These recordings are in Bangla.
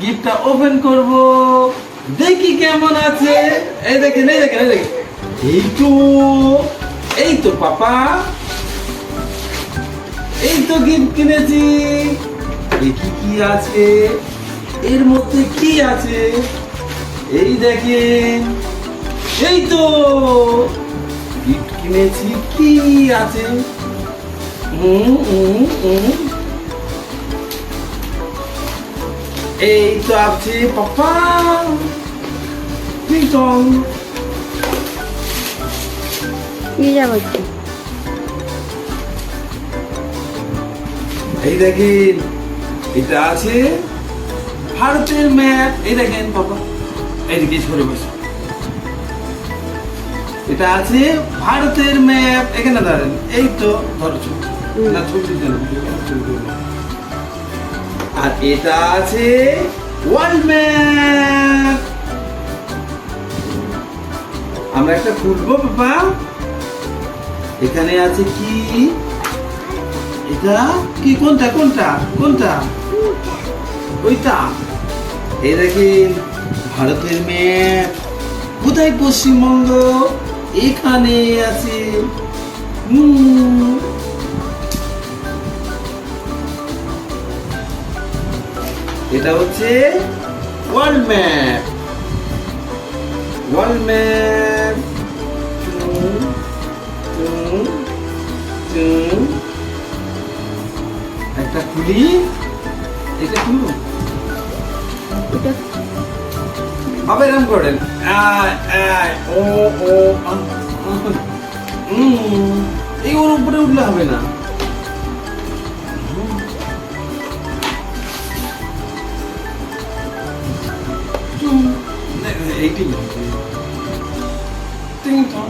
গিফটটা ওপেন করব। দেখি কেমন আছে। এই দেখেন এই দেখেন এই দেখেন। এই তো এই তো পাপা। এই তো গিফট কিনেছি। দেখি কি আছে। এর মধ্যে কি আছে? এই দেখেন। এই তো, গিফট কিনেছি। কি আছে? হুম হুম হুম এই তো আছে পাপা। টিং টং নিয়ে যাব একটু এই দেখেন এটা আছে ভারতের ম্যাপ। এই দেখেন পাপা। এইদিকে সরে বসে। এটা আছে ভারতের ম্যাপ। এখানে দাঁড়ান। এই তো ধরো না ছবি। আর এটা আছে ওয়ার্ল্ড ম্যাপ। আমরা একটা খুলবো পাপা। এখানে আছে কি? এটা কি? কোনটা কোনটা কোনটা? ওইটা। এই দেখেন, ভারতের ম্যাপ। কোথায় পশ্চিমবঙ্গ? এখানে আছে। হুম। এটা হচ্ছে ওয়ার্ল্ড ম্যাপ। World map. একটা খুলি। এটা ওটা হবে এরকম করেন। ও ও আম, আম। উম, এই ওর উপরে উঠলে হবে না। এইটি টিং টং।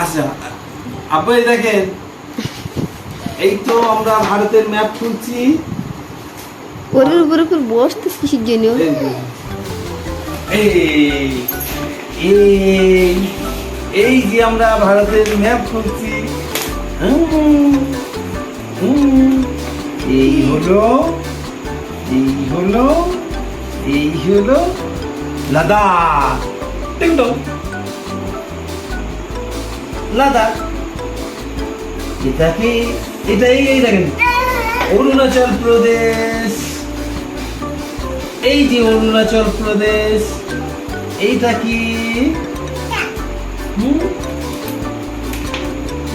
আচ্ছা আপু এই দেখেন এই তো আমরা ভারতের ম্যাপ খুলছি। ওদের উপরে উপর বসতে কিসের জন্য এই এই এই যে আমরা ভারতের ম্যাপ খুলছি। এই হলো এই হলো এই হলো লাদাখ টিং টং। লাদাখ এটা কি এটা এই দেখেন অরুণাচল প্রদেশ এই যে অরুণাচল প্রদেশ এইটা কি?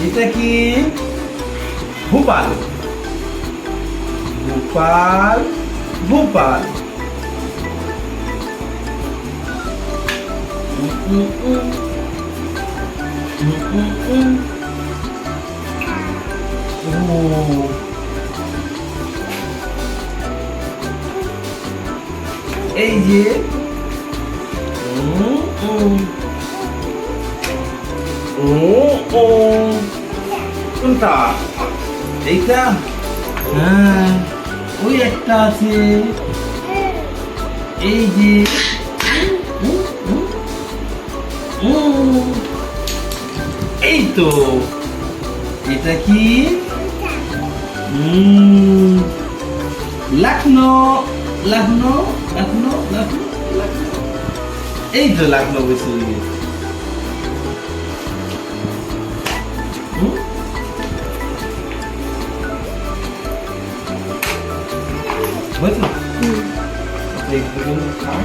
এটা কি ভোপাল ভোপাল ভোপাল এই যে উম, উম। ও ও কোনটা এইটা হ্যাঁ ওই একটা আছে এই যে এই তো। এটা কি? লখনৌ লখনৌ লখনৌ লখনৌ এই তো লখনৌ হুম। একটু খাও।